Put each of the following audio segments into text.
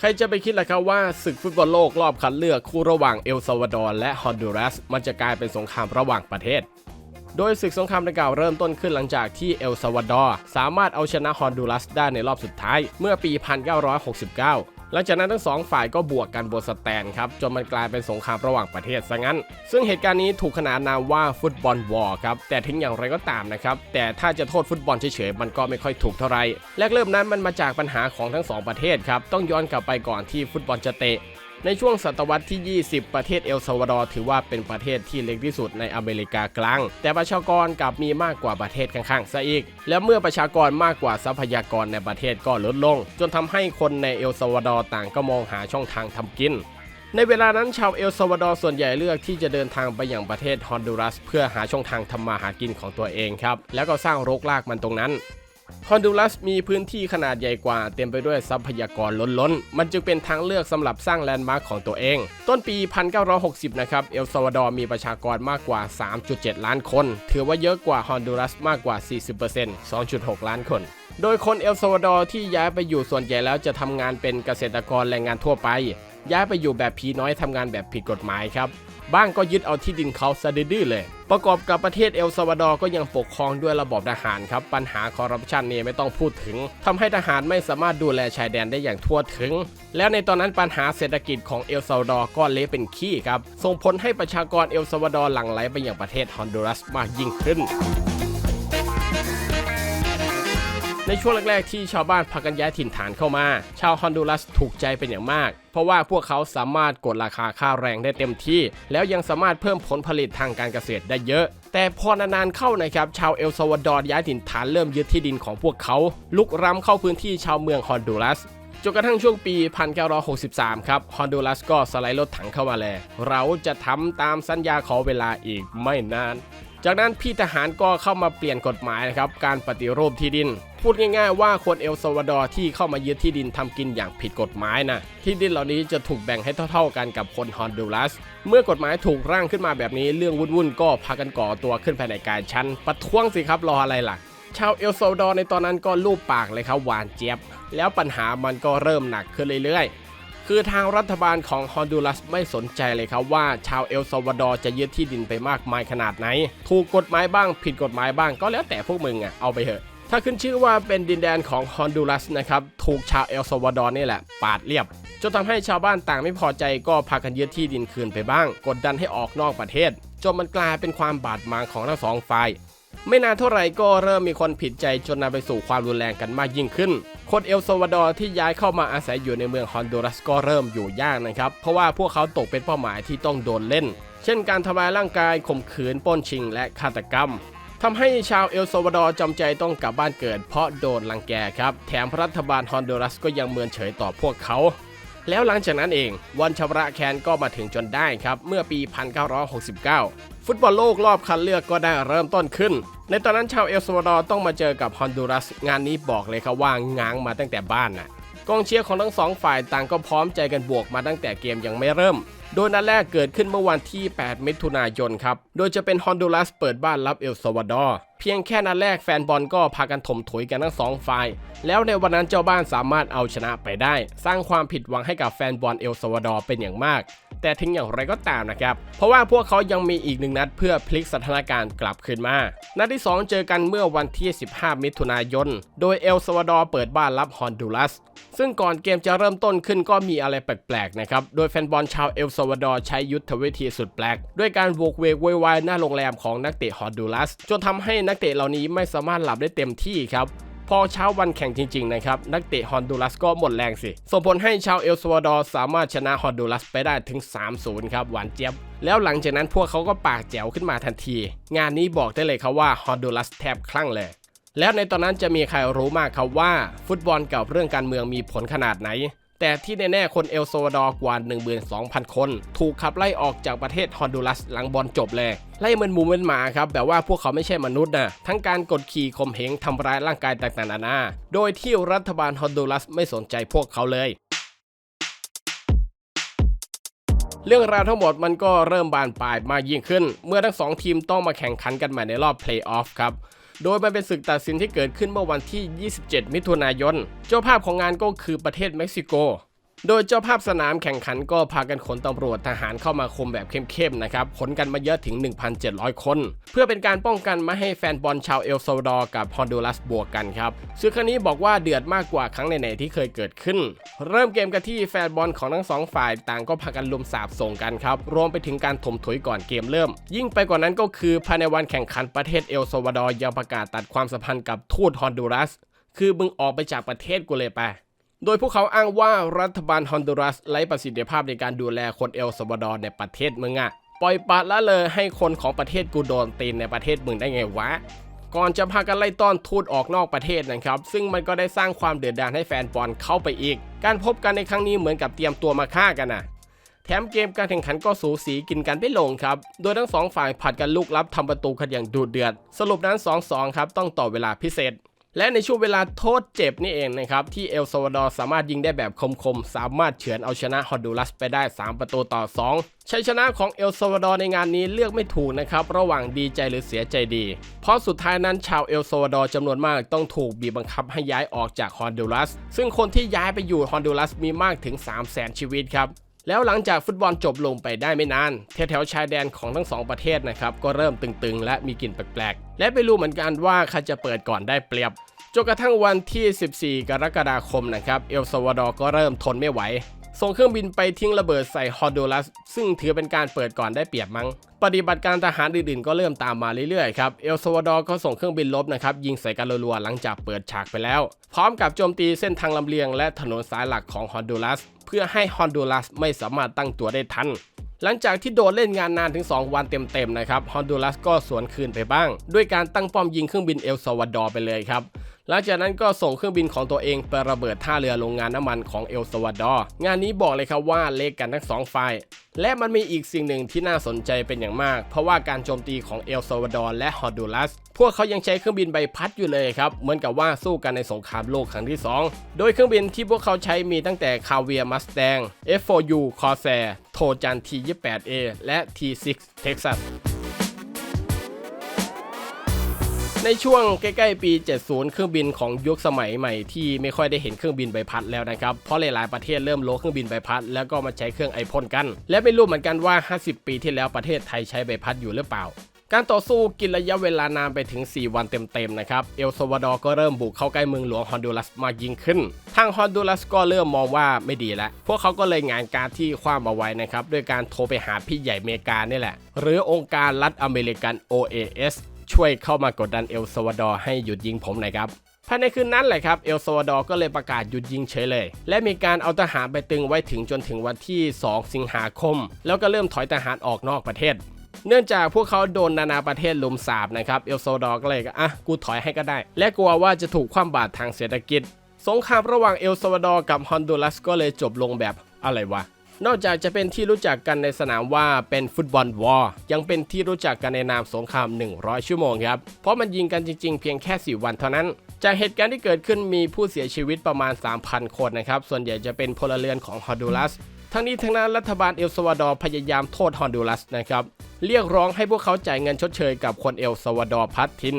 ใครจะไปคิดล่ะครับว่าศึกฟุตบอลโลกรอบคัดเลือกคู่ระหว่างเอลซาวาดอร์และฮอนดูรัสมันจะกลายเป็นสงครามระหว่างประเทศ โดยศึกสงครามดังกล่าวเริ่มต้นขึ้นหลังจากที่เอลซาวาดอร์สามารถเอาชนะฮอนดูรัสได้ในรอบสุดท้ายเมื่อปี 1969 หลังจากนั้นทั้งสองฝ่ายก็บวกกันบนสแตนครับจนมันกลายเป็นสงครามระหว่างประเทศซะงั้น ซึ่งเหตุการณ์นี้ถูกขนานนามว่าฟุตบอลวอร์ครับแต่ถึงอย่างไรก็ตามนะครับแต่ถ้าจะโทษฟุตบอลเฉยๆมันก็ไม่ค่อยถูกเท่าไหร่แรกเริ่มนั้นมันมาจากปัญหาของทั้งสองประเทศครับต้องย้อนกลับไปก่อนที่ฟุตบอลจะเตะ ในช่วงศตวรรษที่ 20 ประเทศเอลซาวาดอร์ถือว่าเป็นประเทศที่เล็กที่สุดในอเมริกากลาง แต่ประชากรกลับมีมากกว่าประเทศข้างๆซะอีก และเมื่อประชากรมากกว่าทรัพยากรในประเทศก็ลดลง จนทำให้คนในเอลซาวาดอร์ต่างก็มองหาช่องทางทำกินในเวลานั้นชาวเอลซาวาดอร์ส่วนใหญ่เลือกที่จะเดินทางไปย่างประเทศฮอนดูรัส เพื่อหาช่องทางทำมาหากินของตัวเองครับ แล้วก็สร้างรกรากมันตรงนั้น ฮอนดูรัสมีพื้นที่ขนาดใหญ่กว่า เต็มไปด้วยทรัพยากรล้นๆมันจึงเป็นทางเลือกสำหรับสร้างแลนด์มาร์คของตัวเอง ต้นปี 1960 นะครับ เอลซาวาดอร์มีประชากรมากกว่า 3.7 ล้านคน ถือว่าเยอะกว่าฮอนดูรัสมากกว่า 40% 2.6 ล้านคน โดยคนเอลซาวาดอร์ที่ย้ายไปอยู่ส่วนใหญ่แล้วจะทำงานเป็นเกษตรกรแรงงานทั่วไป ย้ายไปอยู่แบบผีน้อยทำงานแบบผิดกฎหมายครับบ้างก็ยึดเอาที่ดินเขาซะดื้อๆเลย ประกอบกับประเทศเอลซาวาดอร์ก็ยังปกครองด้วยระบบทหารครับ ปัญหาคอร์รัปชันนี่ไม่ต้องพูดถึงทำให้ทหารไม่สามารถดูแลชายแดนได้อย่างทั่วถึง แล้วในตอนนั้นปัญหาเศรษฐกิจของเอลซาวาดอร์ก็เละเป็นขี้ครับ ส่งผลให้ประชากรเอลซาวาดอร์หลั่งไหลไปยังประเทศฮอนดูรัสมากยิ่งขึ้น ในช่วงแรกๆที่ชาวบ้านพากันย้ายถิ่นฐานเข้ามา ชาวฮอนดูรัสถูกใจเป็นอย่างมาก เพราะว่าพวกเขาสามารถกดราคาค่าแรงได้เต็มที่ แล้วยังสามารถเพิ่มผลผลิตทางการเกษตรได้เยอะ แต่พอนานๆเข้านะครับ ชาวเอลซาวาดอร์ย้ายถิ่นฐานเริ่มยึดที่ดินของพวกเขา ลุกล้ำเข้าพื้นที่ชาวเมืองฮอนดูรัสจนกระทั่งช่วงปี 1963 ครับฮอนดูรัสก็สไลด์รถถังเข้ามาแลเราจะทำตามสัญญาขอเวลาอีกไม่นาน จากนั้นพี่ทหารก็เข้ามาเปลี่ยนกฎหมายนะครับการปฏิรูปที่ดิน พูดง่ายๆว่าคนเอลซาวาดอร์ที่เข้ามายึดที่ดินทำกินอย่างผิดกฎหมายนะที่ดินเหล่านี้จะถูกแบ่งให้เท่า ๆกันกับคนฮอนดูรัส เมื่อกฎหมายถูกร่างขึ้นมาแบบนี้เรื่องวุ่นๆก็พากันก่อตัวขึ้นภายในการชั้นประท้วงสิครับรออะไรล่ะชาวเอลซาวาดอร์ในตอนนั้นก็ลูบปากเลยครับหวานเจี๊ยบ แล้วปัญหามันก็เริ่มหนักขึ้นเรื่อยๆ คือทางรัฐบาลของฮอนดูรัสไม่สนใจเลยครับว่าชาวเอลซาวาดอร์จะยึดที่ดินไปมากมายขนาดไหน ถูกกฎหมายบ้างผิดกฎหมายบ้างก็แล้วแต่พวกมึงอะเอาไปเถอะ ถ้าขึ้นชื่อว่าเป็นดินแดนของฮอนดูรัสนะครับ ถูกชาวเอลซาวาดอร์นี่แหละปาดเรียบจนทำให้ชาวบ้านต่างไม่พอใจก็พากันยึดที่ดินคืนไปบ้าง กดดันให้ออกนอกประเทศจนมันกลายเป็นความบาดหมางของทั้งสองฝ่าย ไม่นานเท่าไหร่ก็เริ่มมีคนผิดใจจนนำไปสู่ความรุนแรงกันมากยิ่งขึ้น คนเอลซาวาดอร์ที่ย้ายเข้ามาอาศัยอยู่ในเมืองฮอนดูรัสก็เริ่มอยู่ยากนะครับ เพราะว่าพวกเขาตกเป็นเป้าหมายที่ต้องโดนเล่น เช่นการทำลายร่างกายข่มขืนป้นชิง และฆาตกรรมทำให้ชาวเอลซาวาดอร์จำใจต้องกลับบ้านเกิดเพราะโดนรังแกครับ แถมรัฐบาลฮอนดูรัสก็ยังเมินเฉยต่อพวกเขาแล้วหลังจากนั้นเองวันชำระแค้นก็มาถึงจนได้ครับ เมื่อปี 1969 ฟุตบอลโลกรอบคัดเลือกก็ได้เริ่มต้นขึ้น ในตอนนั้นชาวเอลซาวดอร์ต้องมาเจอกับฮอนดูรัส งานนี้บอกเลยครับว่าง้างมาตั้งแต่บ้านน่ะกองเชียร์ของทั้งสองฝ่ายต่างก็พร้อมใจกันบวกมาตั้งแต่เกมยังไม่เริ่ม โดยนัดแรกเกิดขึ้นเมื่อวันที่ 8 มิถุนายนครับ โดยจะเป็นฮอนดูรัสเปิดบ้านรับเอลซาวดอร์เพียงแค่นัดแรกแฟนบอลก็พากันถมถุยกันทั้งสองฝ่าย แล้วในวันนั้นเจ้าบ้านสามารถเอาชนะไปได้ สร้างความผิดหวังให้กับแฟนบอลเอลซาวาดอร์เป็นอย่างมาก แต่ถึงอย่างไรก็ตามนะครับ เพราะว่าพวกเขายังมีอีกหนึ่งนัดเพื่อพลิกสถานการณ์กลับคืนมา นัดที่ 2 เจอกันเมื่อวันที่ 15 มิถุนายน โดยเอลซาวาดอร์เปิดบ้านรับฮอนดูรัส ซึ่งก่อนเกมจะเริ่มต้นขึ้นก็มีอะไรแปลกๆนะครับ โดยแฟนบอลชาวเอลซาวาดอร์ใช้ยุทธวิธีสุดแปลก ด้วยการโวกเวกวยวายหน้าโรงแรมของนักเตะฮอนดูรัสจนทำให้นักเตะเหล่านี้ไม่สามารถหลับได้เต็มที่ครับพอเช้าวันแข่งจริงๆนะครับนักเตะฮอนดูรัสก็หมดแรงสิส่งผลให้ชาวเอลซาวาดอร์สามารถชนะฮอนดูรัสไปได้ถึง 3-0 ครับหวานเจี๊ยบ แล้วหลังจากนั้นพวกเขาก็ปากแจ๋วขึ้นมาทันที งานนี้บอกได้เลยครับว่าฮอนดูรัสแทบคลั่งเลย แล้วในตอนนั้นจะมีใครรู้มากครับว่า ฟุตบอลกับเรื่องการเมืองมีผลขนาดไหน แต่ที่แน่ๆ คนเอลโซวาดอร์กว่า 12,000 คน ถูกขับไล่ออกจากประเทศฮอนดูรัสหลังบอลจบเลยไล่เหมือนหมูเหมือนหมาครับแบบว่าพวกเขาไม่ใช่มนุษย์นะทั้งการกดขี่ข่มเหงทำร้ายร่างกายต่างๆนานาโดยที่รัฐบาลฮอนดูรัสไม่สนใจพวกเขาเลยเรื่องราวทั้งหมดมันก็เริ่มบานปลายมากยิ่งขึ้น เมื่อทั้งสองทีมต้องมาแข่งขันกันใหม่ในรอบเพลย์ออฟครับ โดยมันเป็นศึกตัดสินที่เกิดขึ้นเมื่อวันที่ 27 มิถุนายน เจ้าภาพของงานก็คือประเทศเม็กซิโก โดยเจ้าภาพสนามแข่งขันก็พากันขนตำรวจทหารเข้ามาคุมแบบเข้มๆนะครับขนกันมาเยอะถึง 1,700 คน เพื่อเป็นการป้องกันไม่ให้แฟนบอลชาวเอลซาวดอร์กับฮอนดูรัสบวกกันครับซึ่งครั้งนี้บอกว่าเดือดมากกว่าครั้งไหนๆที่เคยเกิดขึ้น เริ่มเกมกันที่แฟนบอลของทั้งสองฝ่ายต่างก็พากันลุมสาบส่งกันครับรวมไปถึงการถมถุยก่อนเกมเริ่ม ยิ่งไปกว่านั้นก็คือภายในวันแข่งขันประเทศเอลซาวดอร์ยังประกาศตัดความสัมพันธ์กับทูตฮอนดูรัส คือมึงออกไปจากประเทศกูเลยไป โดยพวกเขาอ้างว่ารัฐบาลฮอนดูรัสไร้ประสิทธิภาพในการดูแลคนเอลซาวาดอร์ในประเทศมึงอะปล่อยปละละเลยให้คนของประเทศกูโดนตีนในประเทศมึงได้ไงวะ ก่อนจะพากันไล่ต้อนทูตออกนอกประเทศนะครับ ซึ่งมันก็ได้สร้างความเดือดดาลให้แฟนบอลเข้าไปอีก การพบกันในครั้งนี้เหมือนกับเตรียมตัวมาฆ่ากันนะแถมเกมการแข่งขันก็สูสีกินกันไม่ลงครับ โดยทั้งสองฝ่ายผัดกันลุกลับทำประตูกันอย่างดุเดือด สรุปนั้น 2-2 ครับ ต้องต่อเวลาพิเศษ และในช่วงเวลาโทษเจ็บนี่เองนะครับ ที่เอลซาวาดอร์สามารถยิงได้แบบคมๆ สามารถเฉือนเอาชนะฮอนดูรัสไปได้ 3 ประตูต่อ 2 ชัยชนะของเอลซาวาดอร์ในงานนี้เลือกไม่ถูกนะครับ ระหว่างดีใจหรือเสียใจดี เพราะสุดท้ายนั้นชาวเอลซาวาดอร์จำนวนมากต้องถูกบีบบังคับให้ย้ายออกจากฮอนดูรัส ซึ่งคนที่ย้ายไปอยู่ฮอนดูรัสมีมากถึง 3 0 0 0 0 0ชีวิตครับ แล้วหลังจากฟุตบอลจบลงไปได้ไม่นานแถวๆชายแดนของทั้งสองประเทศนะครับก็เริ่มตึงๆ และมีกลิ่นแปลกๆ และไม่รู้เหมือนกันว่าใครจะเปิดก่อนได้เปรียบจนกระทั่งวันที่ 14 กรกฎาคมนะครับเอลซาวาดอร์ก็เริ่มทนไม่ไหว ส่งเครื่องบินไปทิ้งระเบิดใส่ฮอนดูรัสซึ่งถือเป็นการเปิดก่อนได้เปรียบมั้ง ปฏิบัติการทหารอื่นๆก็เริ่มตามมาเรื่อยๆครับ เอลซาวาดอร์ก็ส่งเครื่องบินลบนะครับยิงใส่กันรัวๆหลังจากเปิดฉากไปแล้ว พร้อมกับโจมตีเส้นทางลำเลียงและถนนสายหลักของฮอนดูรัสเพื่อให้ฮอนดูรัสไม่สามารถตั้งตัวได้ทันหลังจากที่โดนเล่นงานนานถึง 2 วันเต็มๆนะครับฮอนดูรัสก็สวนคืนไปบ้าง ด้วยการตั้งป้อมยิงเครื่องบินเอลซาวาดอร์ไปเลยครับ หลังจากนั้นก็ส่งเครื่องบินของตัวเองไประเบิดท่าเรือโรงงานน้ำมันของเอลซาวาดอร์งานนี้บอกเลยครับว่าเละกันทั้งสองฝ่ายและมันมีอีกสิ่งหนึ่งที่น่าสนใจเป็นอย่างมาก เพราะว่าการโจมตีของเอลซาวาดอร์และฮอนดูรัส พวกเขายังใช้เครื่องบินใบพัดอยู่เลยครับ เหมือนกับว่าสู้กันในสงครามโลกครั้งที่ 2 โดยเครื่องบินที่พวกเขาใช้มีตั้งแต่คาเวียมัสแตง F4U Corsair โทจัน T28A และ T6 Texas ในช่วงใกล้ๆปี 70 เครื่องบินของยุคสมัยใหม่ที่ไม่ค่อยได้เห็นเครื่องบินใบพัดแล้วนะครับ เพราะหลายๆประเทศเริ่มโลเครื่องบินใบพัดแล้วก็มาใช้เครื่องไอพ่นกัน และไม่รู้เหมือนกันว่า 50 ปีที่แล้วประเทศไทยใช้ใบพัดอยู่หรือเปล่าการต่อสู้กินระยะเวลานานไปถึง 4 วันเต็มๆ นะครับ เอลซวาดอร์ก็เริ่มบุกเข้าใกล้เมืองหลวงฮอนดูรัสมากยิ่งขึ้น ทางฮอนดูรัสก็เริ่มมองว่าไม่ดีแล้ว พวกเขาก็เลยงานการที่คว้ามเอาไว้นะครับ ด้วยการโทรไปหาพี่ใหญ่เมกานี่แหละ หรือองค์การรัฐอเมริกัน OAS ช่วยเข้ามากดดันเอลซาวาดอร์ให้หยุดยิงผมหน่อยครับภายในคืนนั้นแหละครับเอลซาวาดอร์ก็เลยประกาศหยุดยิงเฉยเลย และมีการเอาทหารไปตึงไว้ถึงจนถึงวันที่ 2 สิงหาคม แล้วก็เริ่มถอยทหารออกนอกประเทศ เนื่องจากพวกเขาโดนนานาประเทศลุมสาบนะครับเอลซาวาดอร์ก็เลยอะกูถอยให้ก็ได้ และกลัวว่าจะถูกคว่ำบาตรทางเศรษฐกิจ สงครามระหว่างเอลซาวาดอร์กับฮอนดูรัสก็เลยจบลงแบบอะไรวะ นอกจากจะเป็นที่รู้จักกันในสนามว่าเป็นฟุตบอลวอร์ยังเป็นที่รู้จักกันในนามสงคราม 100 ชั่วโมงครับ เพราะมันยิงกันจริงๆ เพียงแค่ 4 วันเท่านั้น จากเหตุการณ์ที่เกิดขึ้นมีผู้เสียชีวิตประมาณ 3,000 คนนะครับ ส่วนใหญ่จะเป็นพลเรือนของฮอดูรัส ทั้งนี้ทั้งนั้นรัฐบาลเอลซาวาดอร์พยายามโทษฮอนดูรัสนะครับเรียกร้องให้พวกเขาจ่ายเงินชดเชยกับคนเอลซาวาดอร์พัดทิน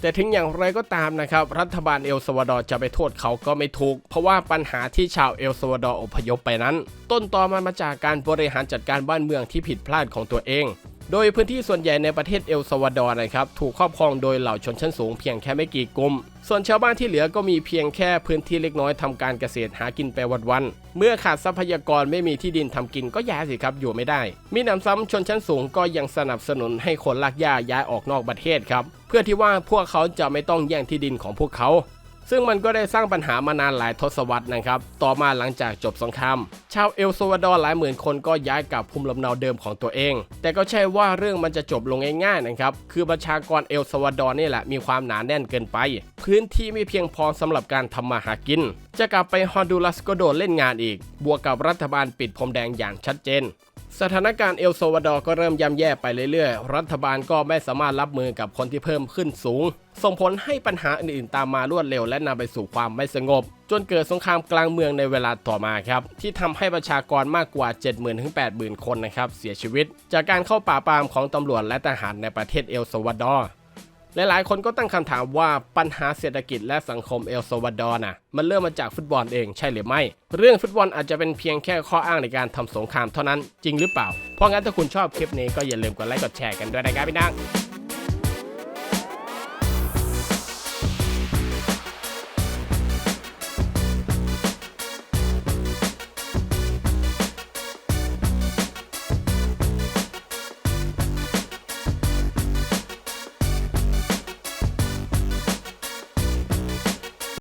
แต่ถึงอย่างไรก็ตามนะครับรัฐบาลเอลซาวาดอร์จะไปโทษเขาก็ไม่ถูก เพราะว่าปัญหาที่ชาวเอลซาวาดอร์อพยพไปนั้น ต้นตอมันมาจากการบริหารจัดการบ้านเมืองที่ผิดพลาดของตัวเอง โดยพื้นที่ส่วนใหญ่ในประเทศเอลซาวาดอร์นะครับถูกครอบครองโดยเหล่าชนชั้นสูงเพียงแค่ไม่กี่กลุ่ม ส่วนชาวบ้านที่เหลือก็มีเพียงแค่พื้นที่เล็กน้อยทำการเกษตรหากินไปวันๆเมื่อขาดทรัพยากรไม่มีที่ดินทำกินก็ย้ายสิครับอยู่ไม่ได้ มีหนำซ้ำชนชั้นสูงก็ยังสนับสนุนให้คนลากย่าย้ายออกนอกประเทศครับเพื่อที่ว่าพวกเขาจะไม่ต้องแย่งที่ดินของพวกเขา ซึ่งมันก็ได้สร้างปัญหามานานหลายทศวรรษนะครับ ต่อมาหลังจากจบสงคราม ชาวเอลซวาดอร์หลายหมื่นคนก็ย้ายกลับภูมิลำเนาเดิมของตัวเอง แต่ก็ใช่ว่าเรื่องมันจะจบลงง่ายๆนะครับ คือประชากรเอลซวาดอร์นี่แหละมีความหนาแน่นเกินไป พื้นที่ไม่เพียงพอสำหรับการทำมาหากิน จะกลับไปฮอนดูรัสก็โดนเล่นงานอีก บวกกับรัฐบาลปิดพรมแดงอย่างชัดเจน สถานการณ์เอลโซวาดอร์ก็เริ่มย่ำแย่ไปเรื่อยๆ รัฐบาลก็ไม่สามารถรับมือกับคนที่เพิ่มขึ้นสูง ส่งผลให้ปัญหาอื่นๆ ตามมารวดเร็วและนำไปสู่ความไม่สงบ จนเกิดสงครามกลางเมืองในเวลาต่อมาครับ ที่ทำให้ประชากรมากกว่า 70,000ถึง80,000 คนนะครับเสียชีวิต จากการเข้าป่าปามของตำรวจและทหารในประเทศเอลโซวาดอร์ หลายๆ คนก็ตั้งคำถามว่าปัญหาเศรษฐกิจและสังคมเอลซวาดอร์น่ะมันเริ่มมาจากฟุตบอลเองใช่หรือไม่ เรื่องฟุตบอลอาจจะเป็นเพียงแค่ข้ออ้างในการทำสงครามเท่านั้นจริงหรือเปล่า เพราะงั้นถ้าคุณชอบคลิปนี้ก็อย่าลืมกดไลค์กดแชร์กันด้วยนะครับพี่น้ง